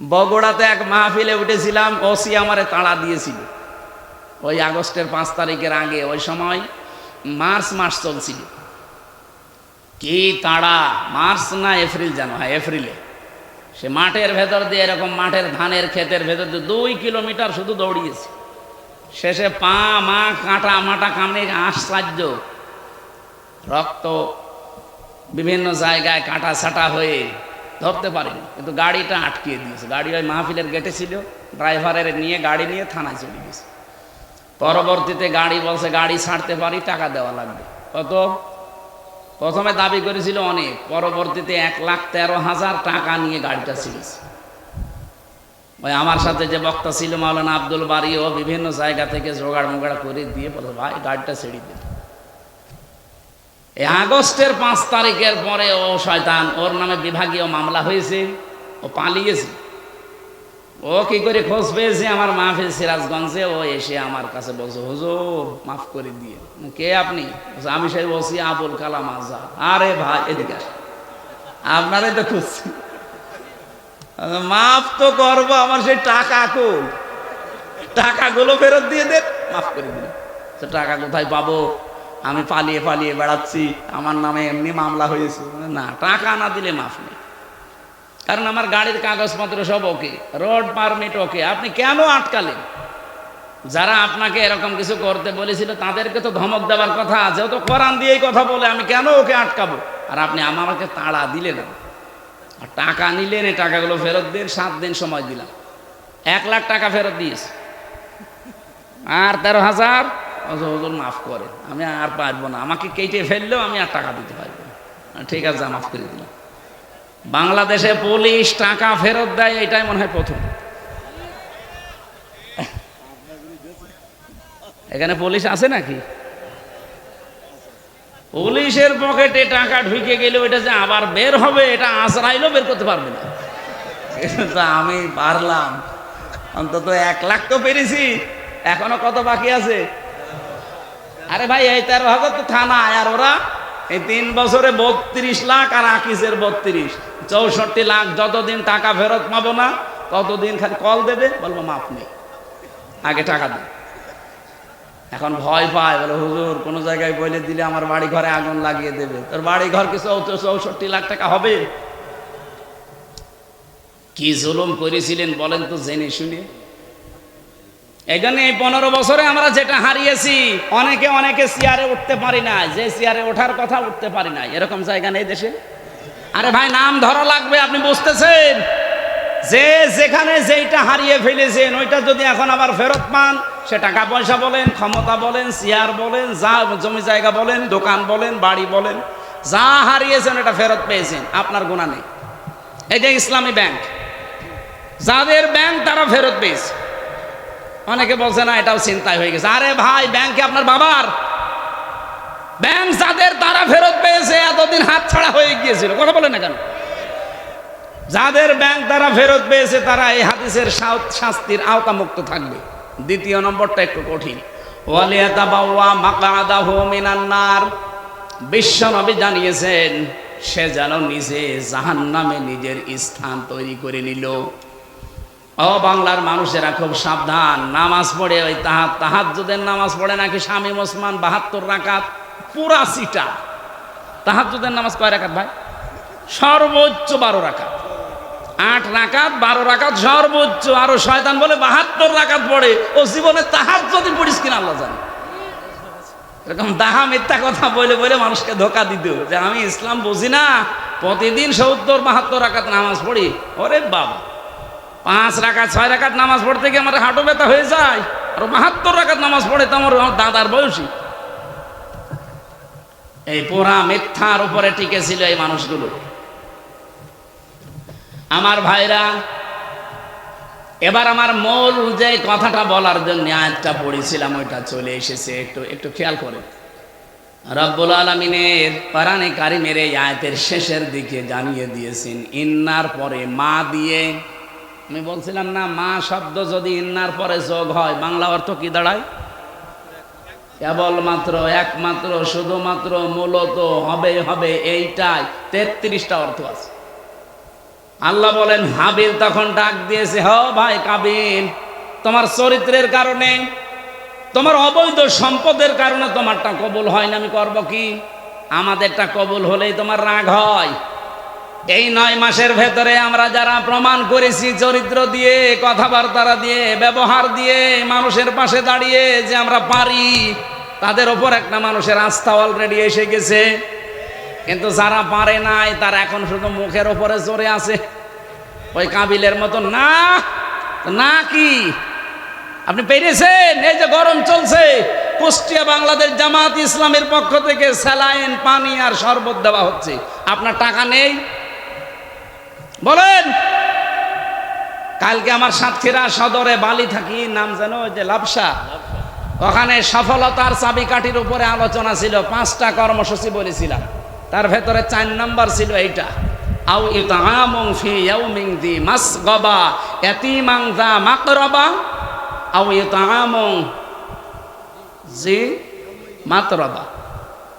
বগুড়াতে এক মাহফিলে উঠেছিলাম, ওসি আমারে তাড়া দিয়েছিল। ওই আগস্টের পাঁচ তারিখের আগে, ওই সময় মার্চ মাস চলছিল। কি তাড়া? মার্চ না এপ্রিল জানো হ্যাঁ এপ্রিলে। সে মাঠের ভেতর দিয়ে এরকম মাঠের ধানের ক্ষেতের ভেতর দিয়ে দুই কিলোমিটার শুধু দৌড়িয়েছে। শেষে পা, মা, কাঁটা, মাটা, কামড়ে আশ্চর্য। রক্ত বিভিন্ন জায়গায় কাটা ছাটা হয়ে ধরতে পারেনি। কিন্তু গাড়িটা আটকিয়ে দিয়েছে। গাড়ি ওই মাহফিলের গেটে ছিল, ড্রাইভারের নিয়ে গাড়ি নিয়ে থানায় চলে গেছে। পরবর্তীতে গাড়ি বলছে, গাড়ি ছাড়তে পারি, টাকা দেওয়া লাগবে। কত প্রথমে দাবি করেছিল অনেক। পরবর্তীতে এক লাখ তেরো হাজার টাকা নিয়ে গাড়িটা ছিলেছে ওই আমার সাথে যে বক্তা ছিল মাওলানা আব্দুল বাড়ি ও বিভিন্ন জায়গা থেকে জোগাড় মোগাড় করে দিয়ে বলে, ভাই, গাড়িটা ছেড়ে দিন এই আগস্টের পাঁচ তারিখের পরে ও শয়তান, ওর নামে বিভাগীয় মামলা হয়েছে, ও পালিয়েছে। ও কি করে খোঁজ পেয়েছে? আমার মাহফিল সিরাজগঞ্জে, ও এসে আমার কাছে বলছে, হুজুর, মাফ করে দিয়ে। কে আপনি? আমি সেই বসি আবুল কালাম আজা আরে ভাই, এদিকে আসেন। আপনারে তো খুঁজছি মাফ তো করব, আমার সেই টাকা কই? টাকাগুলো ফেরত দিয়ে দেন, মাফ করে দিন টাকা কোথায় পাবো? আমি পালিয়ে পালিয়ে বেড়াচ্ছি, আমার নামে এমনি মামলা হয়েছে। না, টাকা না দিলে মাফ নেই। কারণ আমার গাড়ির কাগজপত্র সব ওকে, রোড পারমিট ওকে। আপনি কেন আটকালেন? যারা আপনাকে এরকম কিছু করতে বলেছিল, তাদেরকে তো ধমক দেওয়ার কথা আছে। তো কোরআন দিয়েই কথা বলে, আমি কেন ওকে আটকাবো? আর আপনি আমাকে তাড়া দিলেন আর টাকা নিলেন, এই টাকাগুলো ফেরত দিন, সাত দিন সময় দিলাম। এক লাখ টাকা ফেরত দিয়েছে। আর তেরো হাজার হজুর মাফ করে আমি আর পারব না। আমাকে কেটে ফেললেও আমি আর টাকা দিতে পারব না। ঠিক আছে মাফ করে দিলাম। বাংলাদেশে পুলিশ টাকা ফেরত দেয়, এটাই মনে হয় প্রথম। এখানে পুলিশ আছে নাকি? পুলিশের পকেটে টাকা ঢুকে গেলে ওইটা যে আবার বের হবে, এটা আজরাইলেও বের করতে পারবে না। আমি পারলাম। অন্তত এক লাখ তো পেরেছি। এখনও কত বাকি আছে? আরে ভাই, এই তেরো হাজার তো থানা, আর ওরা এই তিন বছরে বত্রিশ লাখ আর আকিসের বত্রিশ। চৌষট্টি লাখ, যতদিন টাকা ফেরত পাবো না, ততদিন খালি কল দেবে, বলব মাপ নেই। আগে টাকা দে। এখন ভয় পায়, বলে, হুজুর, কোনো জায়গায় বলে দিলে আমার বাড়ি ঘরে আগুন লাগিয়ে দেবে। তোর বাড়ি ঘর কি চৌষট্টি লাখ টাকা হবে? কি জুলুম করেছিলেন বলেন তো জেনে শুনে। এখানে এই পনেরো বছরে আমরা যেটা হারিয়েছি, অনেকে অনেকে চেয়ারে উঠতে পারি না যে চেয়ারে ওঠার কথা উঠতে পারি না এরকম জায়গা নেই দেশে। আরে ভাই, নাম ধরা লাগবে, আপনি বুঝতেছেন? যে যেখানে যেইটা হারিয়ে ফেলেছেন, ওইটা যদি এখন আবার ফেরত পান, সে টাকা পয়সা বলেন, ক্ষমতা বলেন, চেয়ার বলেন, যা জমি জায়গা বলেন, দোকান বলেন, বাড়ি বলেন, যা হারিয়েছেন এটা ফেরত পেয়েছেন, আপনার গুণা নেই। এই যে ইসলামী ব্যাংক, যাদের ব্যাংক তারা ফেরত পেয়েছে। অনেকে বলছে, না, এটাও চিন্তায় হয়ে গেছে। আরে ভাই ব্যাংকে আপনার বাবার? ব্যাংক যাদের তারা ফেরত পেয়েছে, এতদিন হাত ছাড়া হয়ে গিয়েছিল। কথা বলে না কেন? যাদের ব্যাংক তারা ফেরত পেয়েছে, তারা এই হাদিসের শাস্তির আওতামুক্ত থাকবে। দ্বিতীয় নম্বরটা একটু কঠিন। ওয়ালিয়াতাবাওয়া মাকাদাহু মিনান্নার বিশ্ব নবী জানিয়েছেন, সে যেন নিজে জাহান্নামে নিজের স্থান তৈরি করে নিল। ও বাংলার মানুষেরা খুব সাবধান। নামাজ পড়ে ওই তাহাত তাহাজ্জুদের নামাজ পড়ে নাকি স্বামী ওসমান বাহাত্তর রাকাত? পুরা সিটা। তাহাজ্জুদের নামাজ কয় রাকাত ভাই? সর্বোচ্চ বারো রাকাত। আট রাকাত, বারো রাকাত, সর্বোচ্চ। আরও শয়তান বলে বাহাত্তর রাকাত পড়ে। ও জীবনে তাহার যদি পড়িস কিনা আল্লাহ জানে। এরকম দাহা মিথ্যা কথা বলে বলে মানুষকে ধোকা দিত যে আমি ইসলাম বুঝি না, প্রতিদিন সত্তর, বাহাত্তর রাকাত নামাজ পড়ি। ওরে বাবা। পাঁচ রাকাত, ছয় রাকাত নামাজ পড়তে গিয়ে আমার হাঁটু ব্যথা হয়ে যায় আর বাহাত্তর রাকাত নামাজ পড়ে তো আমার দাদার বয়সী। এই পোড়া মিথ্যার উপরে টিকে ছিল এই মানুষগুলো। আমার ভাইরা, এবার আমার মূল যে কথাটা বলার জন্য আয়াতটা পড়েছিলাম, ওইটা চলে এসেছে। একটু একটু খেয়াল করে। রব্বুল আলমিনের পারানে কারিমের এই আয়াতের শেষের দিকে জানিয়ে দিয়েছেন, ইন্নার পরে মা দিয়ে আমি বলছিলাম, না, মা শব্দ যদি ইন্নার পরে যোগ হয়, বাংলা অর্থ কি দাঁড়ায়? কেবলমাত্র একমাত্র, শুধুমাত্র মূলত হবে হবে এইটাই, তেত্রিশটা অর্থ আছে। আল্লাহ বলেন, হাবিল তখন ডাক দিয়েছে, হ ভাই কাবিল, তোমার চরিত্রের কারণে, তোমার অবৈধ সম্পদের কারণে তোমারটা কবুল হয় না, আমি করব কি? আমাদেরটা কবুল হলেই তোমার রাগ হয়। এই নয় মাসের ভেতরে আমরা যারা প্রমাণ করেছি, চরিত্র দিয়ে, কথাবার্তা দিয়ে, ব্যবহার দিয়ে মানুষের পাশে দাঁড়িয়ে যে আমরা পারি, তাদের ওপর একটা মানুষের আস্থা অলরেডি এসে গেছে। কিন্তু যারা পারে নাই, তারা এখন শুধু মুখের ওপরে চড়ে আছে। ওই কাবিলের মতো না না কি? আপনি পেরেছেন? এই যে গরম চলছে। কুষ্টিয়া বাংলাদেশ জামাত ইসলামের পক্ষ থেকে স্যালাইন, পানি আর শরবত দেওয়া হচ্ছে। আপনার টাকা নেই? বলেন, কালকে আমার সাতক্ষীরা সদরে বালি থাকি, নাম ওই যে লাভসা ওখানে সফলতার চাবিকাঠির উপরে আলোচনা ছিল, পাঁচটা কর্মসূচি বলেছিলাম। তার ভেতরে চার নম্বর ছিল এইটা। আও ইতামুং ফি ইয়াউমিন দি মাসগাবা ইয়াতিমাং যা মাকরাবা। আও ইতামুং জি মাতরবা।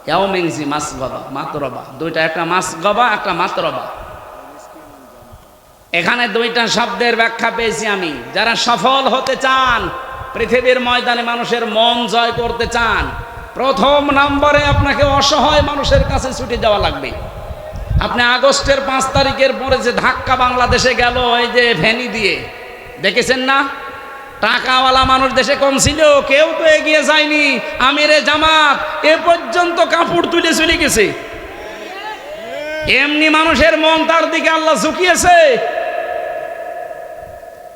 ইয়াউমিন জি মাসগাবা, মাতরবা। দুইটা, একটা মাসগাবা, একটা মাতরবা। এখানে দুইটা শব্দের ব্যাখ্যা পেয়েছি আমি। যারা সফল হতে চান, পৃথিবীর ময়দানে মানুষের মন জয় করতে চান, প্রথম নম্বরে আপনাকে অসহায় মানুষের কাছে ছুটে যাওয়া লাগবে। আপনি আগস্টের পাঁচ তারিখের পরে যে ধাক্কা বাংলাদেশে গেল ওই যে ভ্যানি দিয়ে, দেখেছেন না? টাকাওয়ালা মানুষ দেশে কম ছিল, কেউ তো এগিয়ে যায়নি। আমিরে জামাত, এ পর্যন্ত কাপড় তুলে চলে গেছে। এমনি মানুষের মন তার দিকে আল্লাহ ঝুঁকিয়েছে।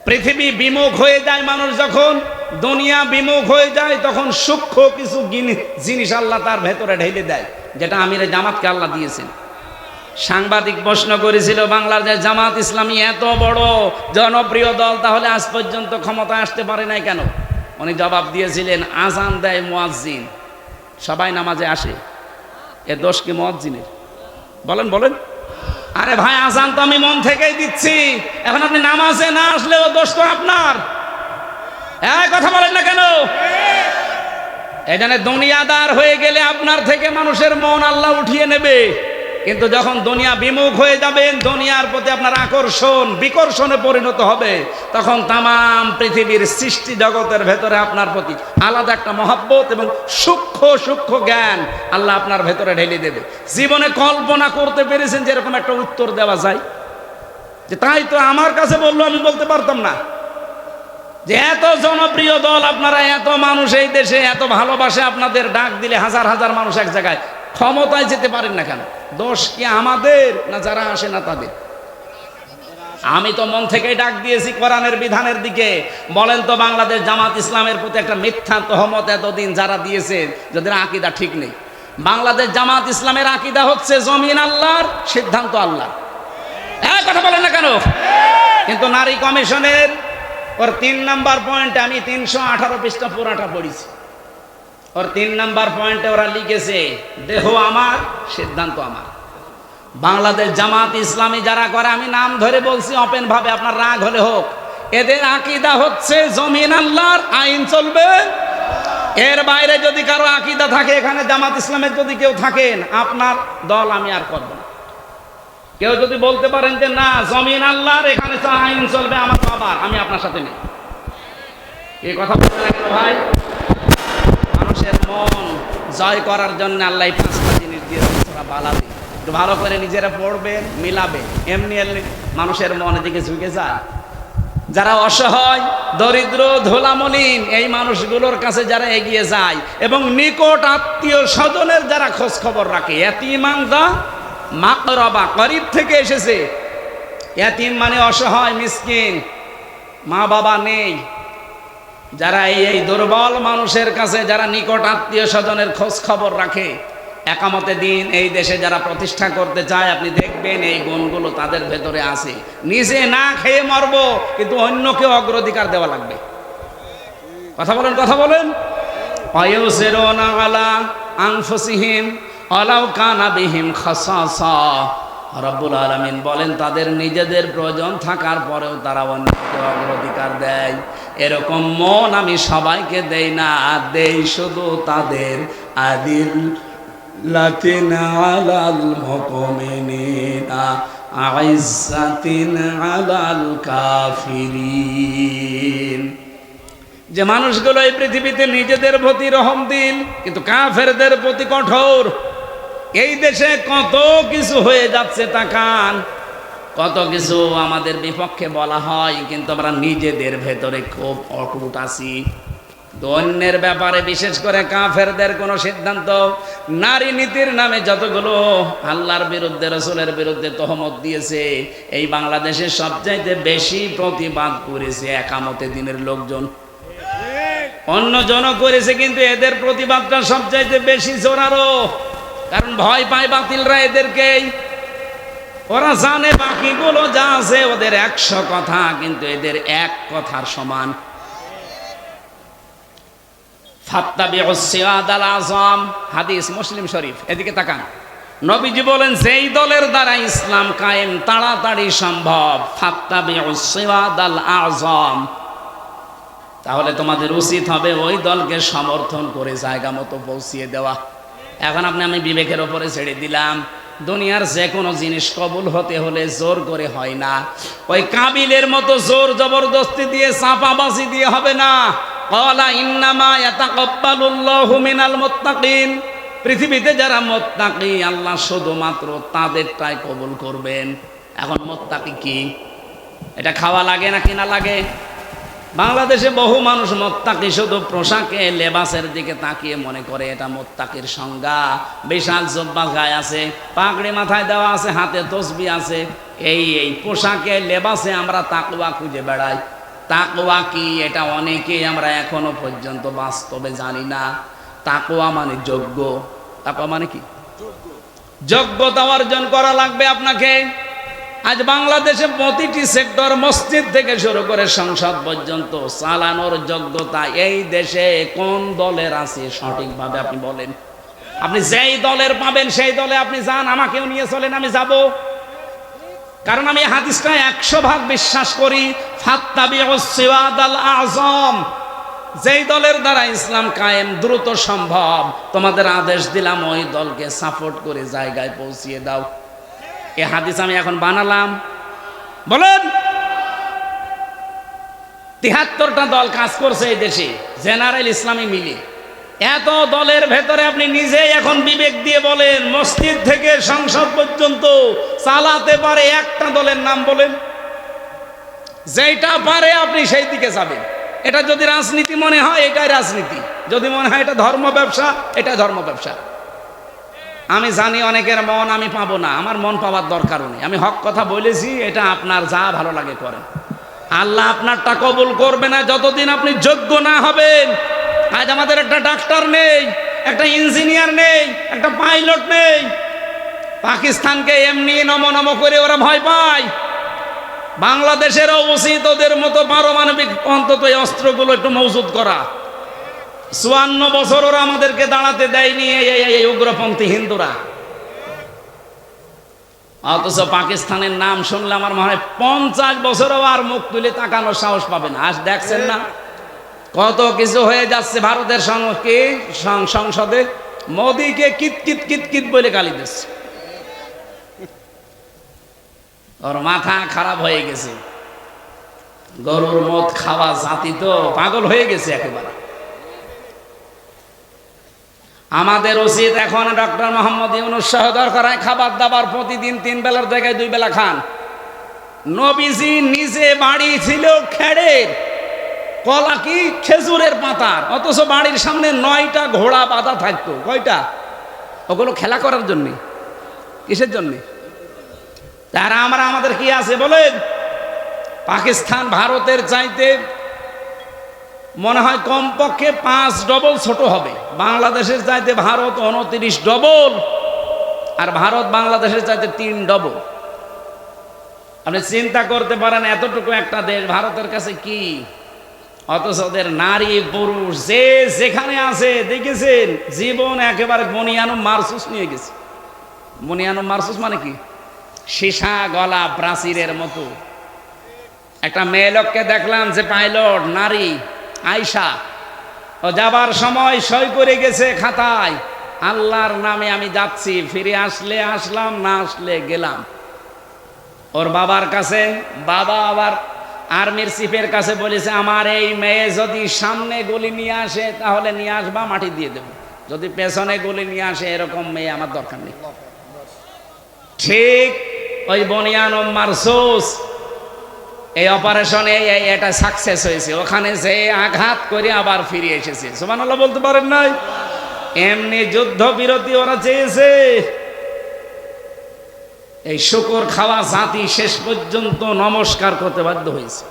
পৃথিবী বিমুখ হয়ে যায় মানুষ যখন, দুনিয়া বিমুখ হয়ে যায়, তখন সূক্ষ্ম কিছু জিনিস আল্লাহ তার ভেতরে ঢেলে দেয়, যেটা আমিরে জামাতকে আল্লাহ দিয়েছেন। সাংবাদিক প্রশ্ন করেছিল বাংলাদেশ জামাত ইসলামী এত বড় জনপ্রিয় দল, তাহলে আজ পর্যন্ত ক্ষমতায় আসতে পারে নাই কেন? উনি জবাব দিয়েছিলেন, আজান দেয় মুয়াজ্জিন, সবাই নামাজে আসে, এ দোষ কি মুয়াজ্জিনের? বলেন বলেন। আরে ভাই, আজান তো আমি মন থেকেই দিচ্ছি। এখন আপনি নামাজে না আসলেও দোষ তো আপনার। হ্যাঁ কথা বলেন না কেন? এখানে দুনিয়াদার হয়ে গেলে আপনার থেকে মানুষের মন আল্লাহ উঠিয়ে নেবে। কিন্তু যখন দুনিয়া বিমুখ হয়ে যাবেন দুনিয়ার প্রতি আপনার আকর্ষণ, বিকর্ষণে পরিণত হবে, তখন তাম পৃথিবীর সৃষ্টি জগতের ভেতরে আপনার প্রতি আলাদা একটা মহাব্বত এবং সূক্ষ্ম সূক্ষ্ম জ্ঞান আল্লাহ আপনার ভেতরে ঢেলে দেবে। জীবনে কল্পনা করতে পেরেছেন যে এরকম একটা উত্তর দেওয়া যায়? যে তাই তো আমার কাছে বলল, আমি বলতে পারতাম না। যে এত জনপ্রিয় দল আপনারা, এত মানুষ এই দেশে, এত ভালোবাসে, আপনাদের ডাক দিলে হাজার হাজার মানুষ এক জায়গায় ক্ষমতায় যেতে পারেন না কেন? দোষ কি আমাদের না যারা আসে না তাদের? আমি তো মন থেকেই ডাক দিয়েছি কোরআনের বিধানের দিকে। বলেন তো বাংলাদেশ জামাত ইসলামের প্রতি একটা মিথ্যা তহমত এতদিন যারা দিয়েছেন যাদের আকিদা ঠিক নেই। বাংলাদেশ জামাত ইসলামের আকিদা হচ্ছে জমিন আল্লাহর, সিদ্ধান্ত আল্লাহ হ্যাঁ কথা বলেন না কেন? কিন্তু নারী কমিশনের ওর তিন নাম্বার পয়েন্টে আমি তিনশো আঠারো পৃষ্ঠা পুরাটা পড়েছি। ওর তিন নাম্বার পয়েন্টে ওরা লিখেছে দেহ আমার সিদ্ধান্ত আমার বাংলাদেশ জামাত ইসলামী যারা করে আমি নাম ধরে বলছি, অপেন ভাবে আপনার রাগ হলে হোক। এদের আকিদা হচ্ছে, জমিন আল্লাহর আইন চলবে। এর বাইরে যদি কারও আকিদা থাকে, এখানে জামাত ইসলামের যদি কেউ থাকেন, আপনার দল আমি আর করব না। কেউ যদি বলতে পারেন যে, না, জমিন আল্লাহর, এখানে তো আইন চলবে, আমার বাবার আমি আপনার সাথে নেই। এই কথা বলতে ভাই। মানুষের মন জয় করার জন্য আল্লাহ পাঁচটা জিনিস দিয়ে ওরা বালাবে একটু ভালো করে নিজেরা পড়বে, মিলাবে। এমনি এমনি মানুষের মন দিকে ঝুঁকে যায়। যারা অসহায়, দরিদ্র, ধোলামলিন, এই মানুষগুলোর কাছে যারা এগিয়ে যায় এবং নিকট আত্মীয় স্বজনের যারা খোঁজ খবর রাখে এতিমাংদা মাকরবা করিব থেকে এসেছে। এতিম মানে অসহায়, মিসকিন। মা বাবা নেই। যারা এই এই দুর্বল মানুষের কাছে যারা নিকট আত্মীয় স্বজনের খোঁজ খবর রাখে, একামতে দিন এই দেশে যারা প্রতিষ্ঠা করতে চায়, আপনি দেখবেন এই গুণগুলো তাদের ভেতরে আছে। নিজে না খেয়ে মরবো, কিন্তু অন্যকে অগ্রাধিকার দেওয়া লাগবে। কথা বলেন কথা বলেন। আলা আংফসিহিম অলাউ কানা বিহিম খাসা রব্বুল আলমিন বলেন, তাদের নিজেদের প্রয়োজন থাকার পরেও তারা অন্যকে অগ্রাধিকার দেয়। এরকম মন আমি সবাইকে দেই না, দেই শুধু তাদের। আদিল লাতিনা আলাল মুমিনিনা আইসাতিন আলাল কাফিরিন। যে মানুষগুলো এই পৃথিবীতে নিজেদের প্রতি রহম দিল, কিন্তু কাফেরদের প্রতি কঠোর। এই দেশে কত কিছু হয়ে যাচ্ছে তাকান কত কিছু আমাদের বিপক্ষে বলা হয়, কিন্তু আমরা নিজেদের ভেতরে খুব অটুট আছি। অন্যের ব্যাপারে বিশেষ করে কাফেরদের কোনো সিদ্ধান্ত, নারী নীতির নামে যতগুলো আল্লাহর বিরুদ্ধে, রসুলের বিরুদ্ধে তহমত দিয়েছে, এই বাংলাদেশের সবচাইতে বেশি প্রতিবাদ করেছে একামতে দিনের লোকজন। অন্য জন করেছে, কিন্তু এদের প্রতিবাদটা সবচাইতে বেশি জোরারো কারণ ভয় পায় বাতিলরা এদেরকেই ওরা জানে বাকিগুলো যা আছে, ওদের একশো কথা, কিন্তু এদের এক কথার সমান। হাদিস মুসলিম শরীফ, এদিকে তাকান। নবীজি বলেন, যেই দলের দ্বারা ইসলাম কায়েম তাড়াতাড়ি সম্ভব আজম। তাহলে তোমাদের উচিত হবে ওই দলকে সমর্থন করে জায়গা মতো পৌঁছিয়ে দেওয়া। এখন আপনি আমি বিবেকের ওপরে ছেড়ে দিলাম। দুনিয়ার যে কোনো জিনিস কবুল হতে হলে জোর করে হয় না। ওই কাবিলের মতো জোর জবরদস্তি দিয়ে চাপাবাসি দিয়ে হবে না। কলা ইন্নামা ইয়াতাকাব্বালুল্লাহু মিনাল মুত্তাকিন। পৃথিবীতে যারা মোত্তাকি, আল্লাহ শুধুমাত্র তাদেরটাই কবুল করবেন। এখন মোত্তাকি কি? এটা খাওয়া লাগে না কিনা লাগে? বাংলাদেশে বহু মানুষ মোত্তাকি, শুধু পোশাকে লেবাসের দিকে তাকিয়ে মনে করে এটা মোত্তাকির সংজ্ঞা। বিশাল জব্বা গায়ে আছে, পাগড়ি মাথায় দেওয়া আছে, হাতে তসবি আছে। এই এই পোশাকে লেবাসে আমরা তাকুয়া খুঁজে বেড়াই। তাকুয়া কি এটা অনেকেই আমরা এখনও পর্যন্ত বাস্তবে জানি না। তাকুয়া মানে যোগ্য। তাকুয়া মানে কি? যোগ্যতা অর্জন করা লাগবে আপনাকে। আজ বাংলাদেশে প্রতিটি সেক্টর মসজিদ থেকে শুরু করে সংসদ পর্যন্ত চালানোর যোগ্যতা এই দেশে কোন দলের আছে? সঠিকভাবে আপনি বলেন। আপনি যেই দলের পাবেন, সেই দলে আপনি যান, আমাকেও নিয়ে চলেন, আমি যাব। কারণ আমি হাদিসটা একশো ভাগ বিশ্বাস করি। আজম যেই দলের দ্বারা ইসলাম কায়েম দ্রুত সম্ভব, তোমাদের আদেশ দিলাম, ওই দলকে সাপোর্ট করে জায়গায় পৌঁছিয়ে দাও। এ হাদিস আমি এখন বানালাম। বলেন, তিহাত্তরটা দল কাজ করছে এই দেশে, জেনারেল ইসলামী মিলে। এত দলের ভেতরে আপনি নিজেই এখন বিবেক দিয়ে বলেন, মসজিদ থেকে সংসদ পর্যন্ত চালাতে পারে একটা দলের নাম বলেন। যেটা পারে আপনি সেই দিকে যাবেন। এটা যদি রাজনীতি মনে হয়, এটাই রাজনীতি। যদি মনে হয় এটা ধর্ম ব্যবসা এটা ধর্ম ব্যবসা। আমি জানি অনেকের মন, আমি পাবো না। আমার মন পাওয়ার দরকারও নেই। আমি হক কথা বলেছি, এটা আপনার যা ভালো লাগে করেন। আল্লাহ আপনারটা কবুল করবে না যতদিন আপনি যোগ্য না হবেন। আজ আমাদের একটা ডাক্তার নেই, একটা ইঞ্জিনিয়ার নেই, একটা পাইলট নেই। পাকিস্তানকে এমনি নম নম করে ওরা ভয় পায়। বাংলাদেশেরও উচিত ওদের মতো পারমাণবিক অন্তত অস্ত্রগুলো একটু মজুদ করা। চুয়ান্ন বছর ওরা আমাদেরকে দাঁড়াতে দেয়নি এই উগ্রপন্থী হিন্দুরা। অথচ পাকিস্তানের নাম শুনলে আমার মনে হয় পঞ্চাশ বছরও আর মুখ তুলে তাকানোর সাহস পাবে না। আজ দেখছেন না কত কিছু হয়ে যাচ্ছে ভারতের সঙ্গে সংসদে। মোদীকে কিত কিত কিত কিত বলে গালি দিচ্ছে। ওর মাথা খারাপ হয়ে গেছে। গরুর মদ খাওয়া জাতি তো পাগল হয়ে গেছে একেবারে। আমাদের উচিত এখন ডক্টর মোহাম্মদ ইউনুস সহ দরকার খাবার দাবার প্রতিদিন তিন বেলার জায়গায় দুই বেলা খান। নবীজি নিজে বাড়ি ছিল খেড়ের কলা কি? খেজুরের পাতার। অথচ বাড়ির সামনে নয়টা ঘোড়া বাঁধা থাকতো। কয়টা? ওগুলো খেলা করার জন্যে। কিসের জন্যে? তারা, আমরা, আমাদের কি আছে বলেন? পাকিস্তান, ভারতের চাইতে মনে হয় কমপক্ষে পাঁচ ডবল ছোট হবে। বাংলাদেশের চাইতে ভারত উনত্রিশ ডবল আর ভারত বাংলাদেশের চাইতে তিন ডবল। আপনি চিন্তা করতে পারেন এতটুকু একটা দেশ ভারতের কাছে কি? অথচ ওদের নারী, পুরুষ, যে যেখানে আছে, দেখেছেন? জীবন একেবারে মনিয়ানো মারসুস নিয়ে গেছে। মনিয়ানো মারসুস মানে কি? সীসা গলা প্রাচীরের মতো। একটা মেয়ে লোককে দেখলাম যে পাইলট, নারী। আয়সা ও যাবার সময় সই করে গেছে খাতায়। আল্লাহর নামে আমি যাচ্ছি, ফিরে আসলে আসলাম, না আসলে গেলাম। ওর বাবার কাছে, বাবা আবার আর্মির চিফের কাছে বলেছে, আমার এই মেয়ে যদি সামনে গুলি নিয়ে আসে, তাহলে নিয়ে আসবা, মাটি দিয়ে দেবো। যদি পেছনে গুলি নিয়ে আসে, এরকম মেয়ে আমার দরকার নেই। ঠিক ওই বনিয়ান মারসুস এই অপারেশনে এটা সাকসেস হয়েছে। ওখানে যে আঘাত করে আবার ফিরে এসেছে। সুবহানাল্লাহ বলতে পারেন নাই? এমনি যুদ্ধ বিরতি ওরা চেয়েছে। এই শুকর খাওয়া জাতি শেষ পর্যন্ত নমস্কার করতে বাধ্য হয়েছে।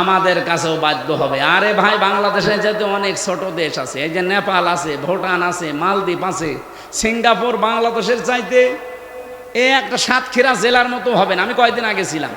আমাদের কাছেও বাধ্য হবে। আরে ভাই, বাংলাদেশে যেহেতু অনেক ছোট দেশ আছে, এই যে নেপাল আছে, ভুটান আছে, মালদ্বীপ আছে, সিঙ্গাপুর বাংলাদেশের চাইতে এ একটা সাতক্ষীরা জেলার মতো হবে না। আমি কয়েকদিন আগে ছিলাম।